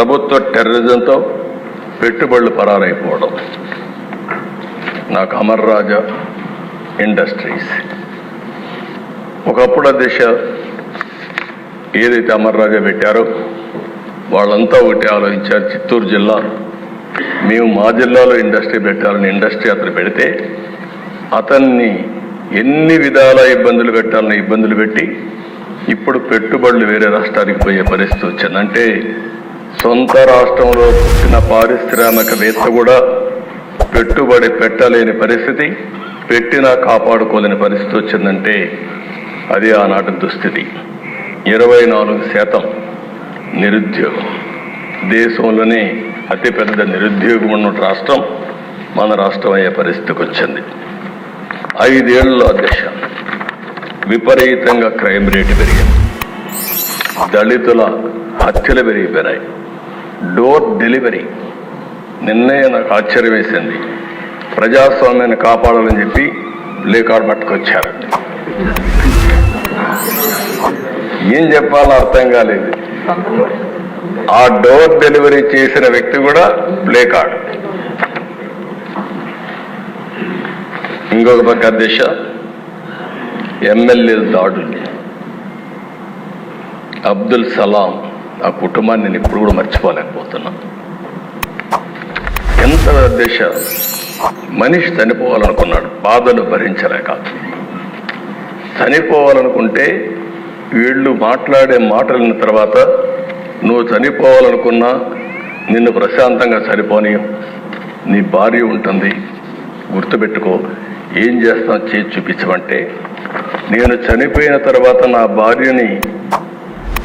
ప్రభుత్వ టెర్రరిజంతో పెట్టుబడులు పరారైపోవడం. నాకు అమర్ రాజా ఇండస్ట్రీస్. ఒకప్పుడు దిశ ఏదైతే అమర్ రాజా పెట్టారో వాళ్ళంతా ఒకటి ఆలోచించారు చిత్తూరు జిల్లా. మేము మా జిల్లాలో ఇండస్ట్రీ పెట్టాలని ఇండస్ట్రీ అతను పెడితే అతన్ని ఎన్ని విధాల ఇబ్బందులు పెట్టాలని ఇబ్బందులు పెట్టి ఇప్పుడు పెట్టుబడులు వేరే రాష్ట్రానికి పోయే పరిస్థితి వచ్చిందంటే సొంత రాష్ట్రంలో పుట్టిన పారిశ్రామికవేత్త కూడా పెట్టుబడి పెట్టలేని పరిస్థితి పెట్టినా కాపాడుకోలేని పరిస్థితి వచ్చిందంటే అది ఆనాటి దుస్థితి. ఇరవై నాలుగు శాతం నిరుద్యోగం. దేశంలోనే అతిపెద్ద నిరుద్యోగం ఉన్న రాష్ట్రం మన రాష్ట్రం అయ్యే పరిస్థితికి వచ్చింది. ఐదేళ్ళ అధ్యక్ష విపరీతంగా క్రైమ్ రేటు పెరిగింది. దళితుల హత్యలు పెరిగిపోయినాయి డోర్ డెలివరీ నిన్నే నాకు ఆశ్చర్యం వేసింది ప్రజాస్వామ్యాన్ని కాపాడాలని చెప్పి లేకాడు పట్టుకొచ్చారు. ఏం చెప్పాలో అర్థం కాలేదు. ఆ డోర్ డెలివరీ చేసిన వ్యక్తి కూడా ప్లే కార్డ్ ఇంకొక పక్క దిశ ఎమ్మెల్యే దాడులు. అబ్దుల్ సలాం ఆ కుటుంబాన్ని నేను ఇప్పుడు కూడా మర్చిపోలేకపోతున్నా. ఎంత దిశ మనిషి చనిపోవాలనుకున్నాడు బాధలు భరించలేక. చనిపోవాలనుకుంటే వీళ్ళు మాట్లాడే మాటలిన తర్వాత నువ్వు చనిపోవాలనుకున్నా నిన్ను ప్రశాంతంగా చనిపోని నీ భార్య ఉంటుంది. గుర్తుపెట్టుకో ఏం చేస్తాం చేసి చూపించమంటే నేను చనిపోయిన తర్వాత నా భార్యని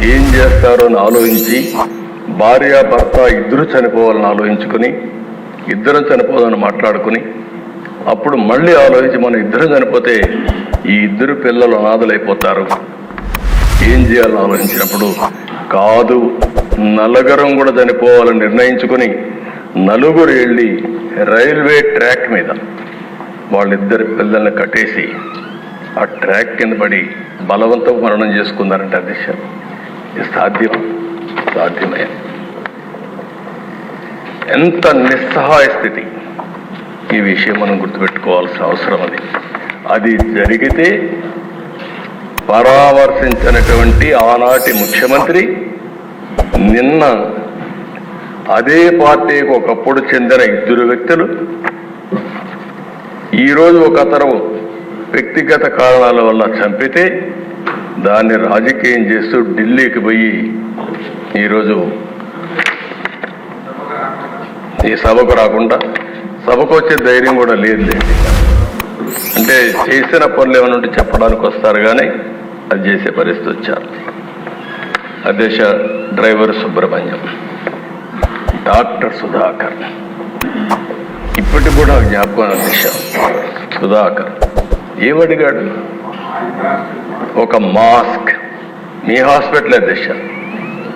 ఏం చేస్తారో అని ఆలోచించి భార్య భర్త ఇద్దరు చనిపోవాలని ఆలోచించుకుని ఇద్దరం చనిపోదని మాట్లాడుకుని అప్పుడు మళ్ళీ ఆలోచించి మనం ఇద్దరం చనిపోతే ఈ ఇద్దరు పిల్లలు అనాథలైపోతారు. ఏం చేయాలని ఆలోచించినప్పుడు కాదు నలుగురం కూడా చనిపోవాలని నిర్ణయించుకుని నలుగురు వెళ్ళి రైల్వే ట్రాక్ మీద వాళ్ళిద్దరి పిల్లల్ని కట్టేసి ఆ ట్రాక్ కింద పడి బలవంతం మరణం చేసుకున్నారంటే అధ్యక్ష సాధ్యం. సాధ్యమే. ఎంత నిస్సహాయ స్థితి. ఈ విషయం మనం గుర్తుపెట్టుకోవాల్సిన అవసరం అది. అది జరిగితే పరామర్శించినటువంటి ఆనాటి ముఖ్యమంత్రి నిన్న అదే పార్టీకి ఒకప్పుడు చెందిన ఇద్దరు వ్యక్తులు ఈరోజు ఒక అతను వ్యక్తిగత కారణాల వల్ల చంపితే దాన్ని రాజకీయం చేస్తూ ఢిల్లీకి పోయి ఈరోజు ఈ సభకు రాకుండా సభకు వచ్చే ధైర్యం కూడా లేదు అంటే చేసిన పనులు ఏమైనా ఉంటే చెప్పడానికి వస్తారు కానీ అది చేసే పరిస్థితి వచ్చారు. అధ్యక్ష డ్రైవర్ సుబ్రహ్మణ్యం డాక్టర్ సుధాకర్. ఇప్పటికి కూడా జ్ఞాపకం అధ్యక్ష సుధాకర్ ఏమడిగాడు? ఒక మాస్క్. మీ హాస్పిటల్ అధ్యక్ష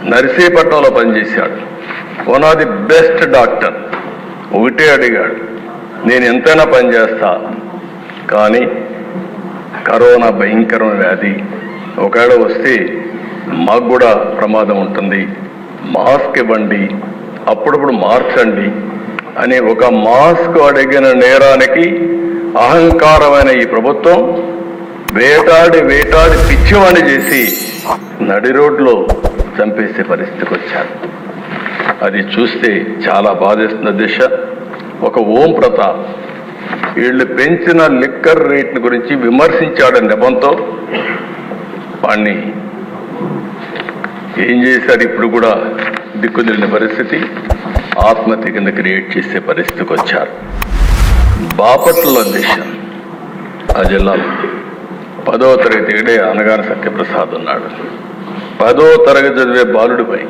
నర్సీపట్నంలో పనిచేశాడు. One of the best doctor. ఒకటే అడిగాడు నేను ఎంతైనా పనిచేస్తా కానీ కరోనా భయంకరమైన వ్యాధి. ఒకవేళ వస్తే మాకు కూడా ప్రమాదం ఉంటుంది. మాస్క్ ఇవ్వండి. అప్పుడప్పుడు మార్చండి. అని ఒక మాస్క్ అడిగిన నేరానికి అహంకారమైన ఈ ప్రభుత్వం వేటాడి వేటాడి పిచ్చివాణి చేసి నడి రోడ్లో చంపేసే పరిస్థితికి వచ్చారు. అది చూస్తే చాలా బాధేస్తున్న దిశ. ఒక ఓం ప్రతాప్ వీళ్ళు పెంచిన లిక్కర్ రేట్ల గురించి విమర్శించాడని నెపంతో వాణ్ణి ఏం చేశారు ఇప్పుడు కూడా దిక్కుదిలిన పరిస్థితి? ఆత్మహత్య కింద క్రియేట్ చేసే పరిస్థితికి వచ్చారు. బాపట్ల దిశ. ఆ జిల్లాలో పదో తరగతి ఇడే అనగాన సత్యప్రసాద్ ఉన్నాడు. పదో తరగతి చదివే బాలుడిపై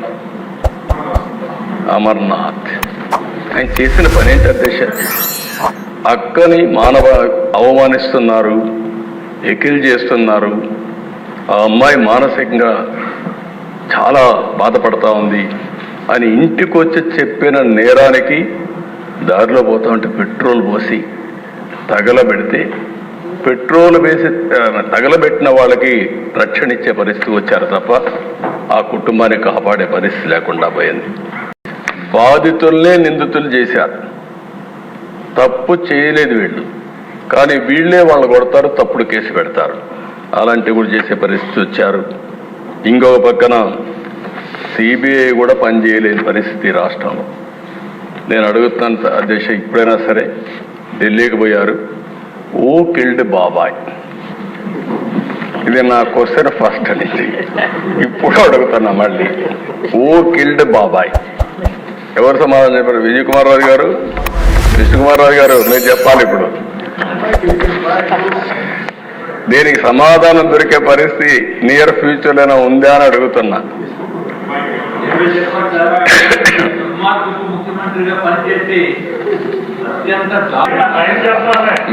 అమర్నాథ్. ఆయన చేసిన పని ఏంటంటే అధ్యక్ష? అక్కని మానవ అవమానిస్తున్నారు ఎకిల్ చేస్తున్నారు. ఆ అమ్మాయి మానసికంగా చాలా బాధపడతా ఉంది అని ఇంటికి వచ్చి చెప్పిన నేరానికి దారిలో పోతా ఉంటే పెట్రోల్ పోసి తగలబెడితే పెట్రోల్ వేసి తగలబెట్టిన వాళ్ళకి రక్షణ ఇచ్చే పరిస్థితి వచ్చారు తప్ప ఆ కుటుంబాన్ని కాపాడే పరిస్థితి లేకుండా పోయింది. బాధితుల్నే నిందితులు చేశారు. తప్పు చేయలేదు వీళ్ళు. కానీ వీళ్ళే వాళ్ళు కొడతారు తప్పుడు కేసు పెడతారు. అలాంటివి కూడా చేసే పరిస్థితి వచ్చారు. ఇంకొక పక్కన సిబిఐ కూడా పనిచేయలేని పరిస్థితి రాష్ట్రంలో. నేను అడుగుతున్నాను అధ్యక్ష ఇప్పుడైనా సరే ఢిల్లీకి పోయారు. ఓ కిల్డ్ బాబాయ్ ఇది నా క్వశ్చన్ ఫస్ట్ నుంచి ఇప్పుడు అడుగుతున్నా మళ్ళీ ఓ కిల్డ్ బాబాయ్ ఎవరు సమాధానం చెప్పారు విజయ్ కుమార్ రాజు గారు విష్ణుకుమార్ రాజు గారు మీరు చెప్పాలి ఇప్పుడు దీనికి సమాధానం దొరికే పరిస్థితి నియర్ ఫ్యూచర్లోనే ఉందా అని అడుగుతున్నా ముఖ్యమంత్రిగా పనిచేసి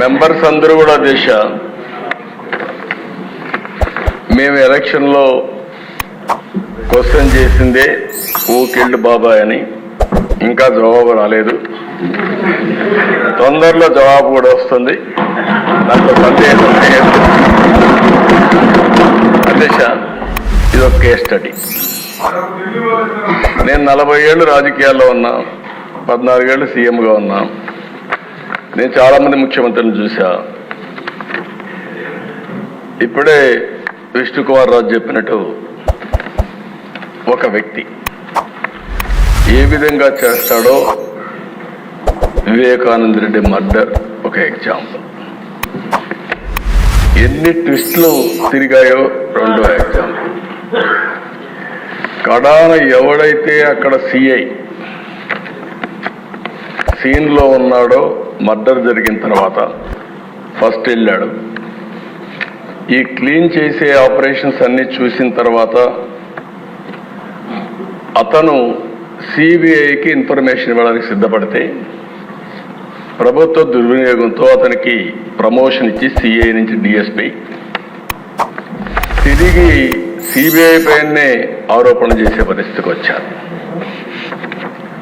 మెంబర్స్ అందరూ కూడా దిశ మేము ఎలక్షన్లో క్వశ్చన్ చేసిందే ఊకెళ్ళు బాబాయ్ అని. ఇంకా జవాబు రాలేదు. తొందరలో జవాబు కూడా వస్తుంది. దాంట్లో సందేహం. లేదు అధ్యక్ష ఇది ఒక కేస్ స్టడీ నేను నలభై ఏళ్ళు రాజకీయాల్లో ఉన్నా పద్నాలుగేళ్ళు సీఎంగా ఉన్నా. నేను చాలామంది ముఖ్యమంత్రిని ముఖ్యమంత్రులను చూసా. ఇప్పుడే విష్ణుకుమార్ రాజు చెప్పినట్టు ఒక వ్యక్తి ఏ విధంగా చేస్తాడో వివేకానంద రెడ్డి మర్డర్ ఒక ఎగ్జాంపుల్. ఎన్ని ట్విస్ట్లు తిరిగాయో రెండో ఎగ్జాంపుల్. కడాన ఎవడైతే అక్కడ సిఐ సీన్లో ఉన్నాడో మర్డర్ జరిగిన తర్వాత ఫస్ట్ వెళ్ళాడు. ఈ క్లీన్ చేసే ఆపరేషన్స్ అన్ని చూసిన తర్వాత అతను సిబిఐకి ఇన్ఫర్మేషన్ ఇవ్వడానికి సిద్ధపడితే ప్రభుత్వ దుర్వినియోగంతో అతనికి ప్రమోషన్ ఇచ్చి సిఐ నుంచి డిఎస్పి. తిరిగి సిబిఐ పైనే ఆరోపణ చేసే పరిస్థితికి వచ్చారు.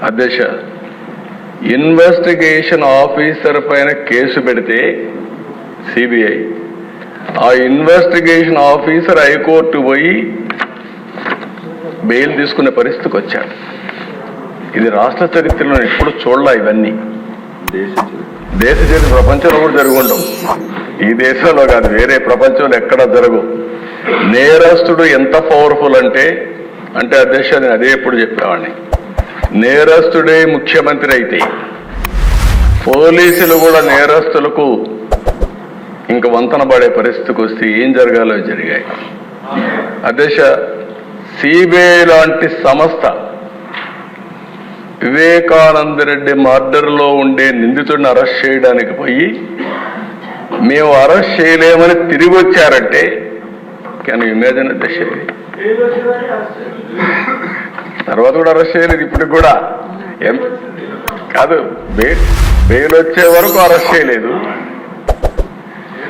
అధ్యక్ష ఇన్వెస్టిగేషన్ ఆఫీసర్ పైన కేసు పెడితే సిబిఐ. ఆ ఇన్వెస్టిగేషన్ ఆఫీసర్ హైకోర్టు పోయి బెయిల్ తీసుకునే పరిస్థితికి వచ్చాడు. ఇది రాష్ట్ర చరిత్రలో ఎప్పుడు చూడలే ఇవన్నీ. దేశ చరిత్ర. ప్రపంచంలో కూడా జరుగుండవు ఈ దేశంలో కాదు వేరే ప్రపంచంలో ఎక్కడ జరగు. నేరస్తుడు ఎంత పవర్ఫుల్ అంటే అంటే అధ్యక్ష నేను అదే ఎప్పుడు చెప్పేవాడిని. నేరస్తుడే ముఖ్యమంత్రి అయితే పోలీసులు కూడా నేరస్తులకు ఇంక వంతన పడే పరిస్థితికి వస్తే ఏం జరగాలో జరిగాయి. అధ్యక్ష సిబిఐ లాంటి సంస్థ వివేకానంద రెడ్డి మర్డర్లో ఉండే నిందితుడిని అరెస్ట్ చేయడానికి పోయి మేము అరెస్ట్ చేయలేమని తిరిగి వచ్చారంటే కెన్ ఇమేజిన్ అధ్యక్ష తర్వాత కూడా అరెస్ట్ చేయలేదు ఇప్పటికి కూడా. కాదు బెయిల్ బెయిల్ వచ్చే వరకు అరెస్ట్ చేయలేదు.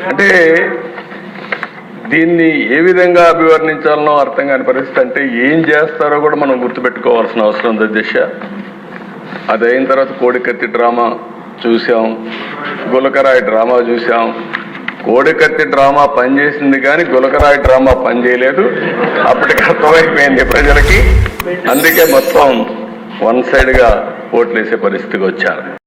అంటే దీన్ని ఏ విధంగా అభివర్ణించాలనో అర్థం కాని పరిస్థితి అంటే ఏం చేస్తారో కూడా మనం గుర్తుపెట్టుకోవాల్సిన అవసరం ఉంది దిశ. అది అయిన తర్వాత కోడికత్తి డ్రామా చూసాం గులకరాయి డ్రామా చూసాం కోడికత్తి డ్రామా పనిచేసింది కానీ గులకరాయి డ్రామా పనిచేయలేదు. అప్పటికి అర్థమైపోయింది ప్రజలకి. అందుకే మొత్తం వన్ సైడ్గా ఓట్లేసే పరిస్థితికి వచ్చారు.